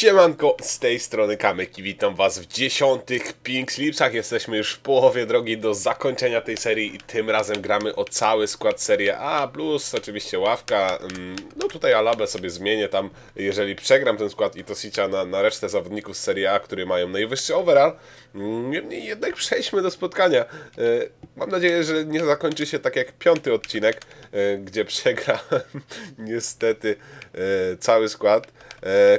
Siemanko, z tej strony Kamek i witam was w dziesiątych Pink Slipsach. Jesteśmy już w połowie drogi do zakończenia tej serii i tym razem gramy o cały skład Serie A, plus oczywiście ławka. Mm, No tutaj Alabę sobie zmienię tam, jeżeli przegram ten skład i Tosicia na, na resztę zawodników z Serie A, którzy mają najwyższy overall. Mm, Niemniej jednak przejdźmy do spotkania. E, Mam nadzieję, że nie zakończy się tak jak piąty odcinek, e, gdzie przegrałem niestety e, cały skład. E,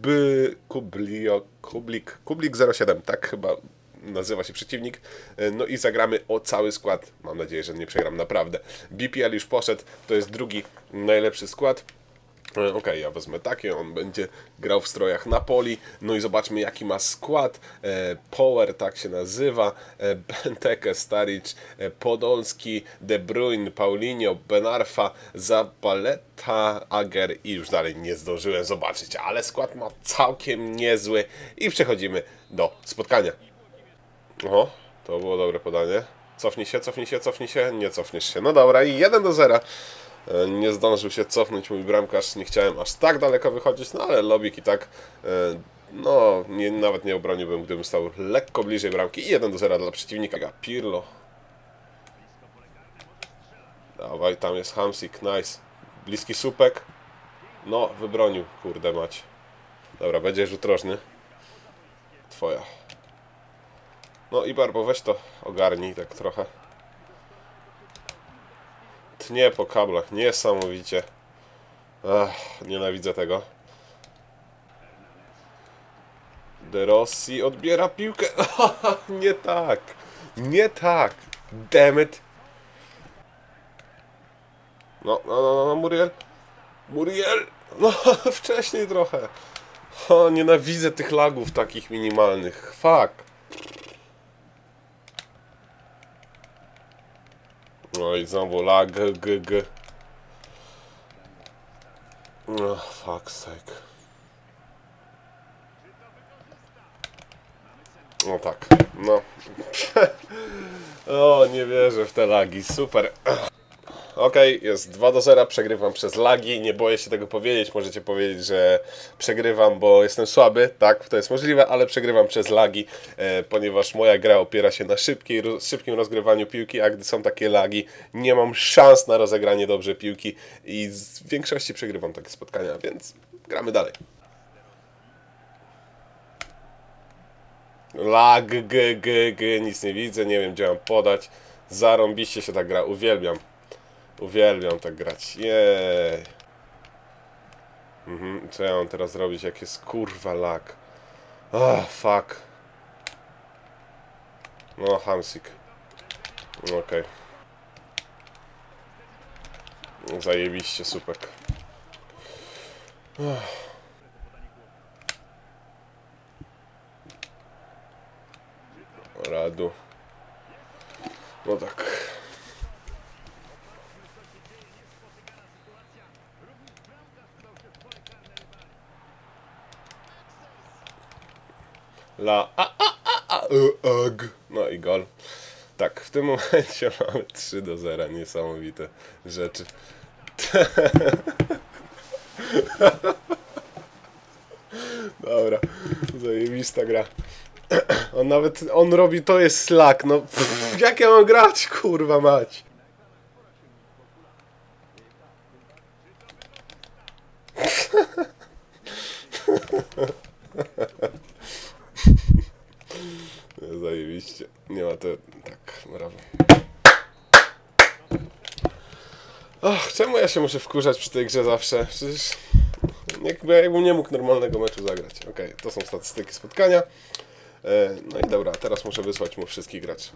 Kuby, Kublio, Kublik, Kublik 07, tak chyba nazywa się przeciwnik. E, No i zagramy o cały skład. Mam nadzieję, że nie przegram naprawdę. BPL już poszedł, to jest drugi najlepszy skład. E, Okej, ja wezmę takie, on będzie grał w strojach Napoli, no i zobaczmy jaki ma skład, e, Power tak się nazywa, e, Benteke, Staric, Podolski, De Bruyne, Paulinho, Benarfa, Zapaleta, Ager i już dalej nie zdążyłem zobaczyć, ale skład ma całkiem niezły i przechodzimy do spotkania. Oho, to było dobre podanie. Cofnij się, cofnij się, cofnij się. Nie cofniesz się. No dobra, i 1 do 0. E, Nie zdążył się cofnąć mój bramkarz. Nie chciałem aż tak daleko wychodzić, no ale Lobik i tak. e, No, nie, nawet nie obroniłbym, gdybym stał lekko bliżej bramki. I 1 do 0 dla przeciwnika. Pirlo. Dawaj, tam jest Hamsik, nice. Bliski słupek. No, wybronił, kurde mać. Dobra, będzie rzut rożny. Twoja. No i Barbo, weź to ogarnij tak trochę. Tnie po kablach, niesamowicie. Ach, nienawidzę tego. De Rossi odbiera piłkę. nie tak. Nie tak. Damn it. No, no, no, no, Muriel. Muriel. No, wcześniej trochę. O, nienawidzę tych lagów takich minimalnych. Fuck. No i znowu lag, g, g. Oh, fuck's sake. No tak, no. o, nie wierzę w te lagi, super. Okej, jest 2 do 0, przegrywam przez lagi, nie boję się tego powiedzieć, możecie powiedzieć, że przegrywam, bo jestem słaby, tak, to jest możliwe, ale przegrywam przez lagi, e, ponieważ moja gra opiera się na szybkiej, szybkim rozgrywaniu piłki, a gdy są takie lagi, nie mam szans na rozegranie dobrze piłki i w większości przegrywam takie spotkania, więc gramy dalej. Lag, g, g, g, nic nie widzę, nie wiem gdzie mam podać, zarąbiście się tak gra, uwielbiam. Uwielbiam tak grać. Jej. Mhm. Co ja mam teraz zrobić, jak jest kurwa lag? Ah, fuck. No, Hamsik. Okej. Zajebiście, supek. Ach. Radu. No tak. La a a a a ag. No i gol. Tak, w tym momencie mamy 3 do 0. Niesamowite rzeczy. Dobra, zajebista gra. On nawet, on robi, to jest slack, no pff, jak ja mam grać, kurwa mać. Zajebiście. Nie ma to... Tak, brawo. Och, czemu ja się muszę wkurzać przy tej grze zawsze? Przecież... Jakby, jakbym nie mógł normalnego meczu zagrać. Okej, to są statystyki spotkania. E, no i dobra, teraz muszę wysłać mu wszystkich graczy.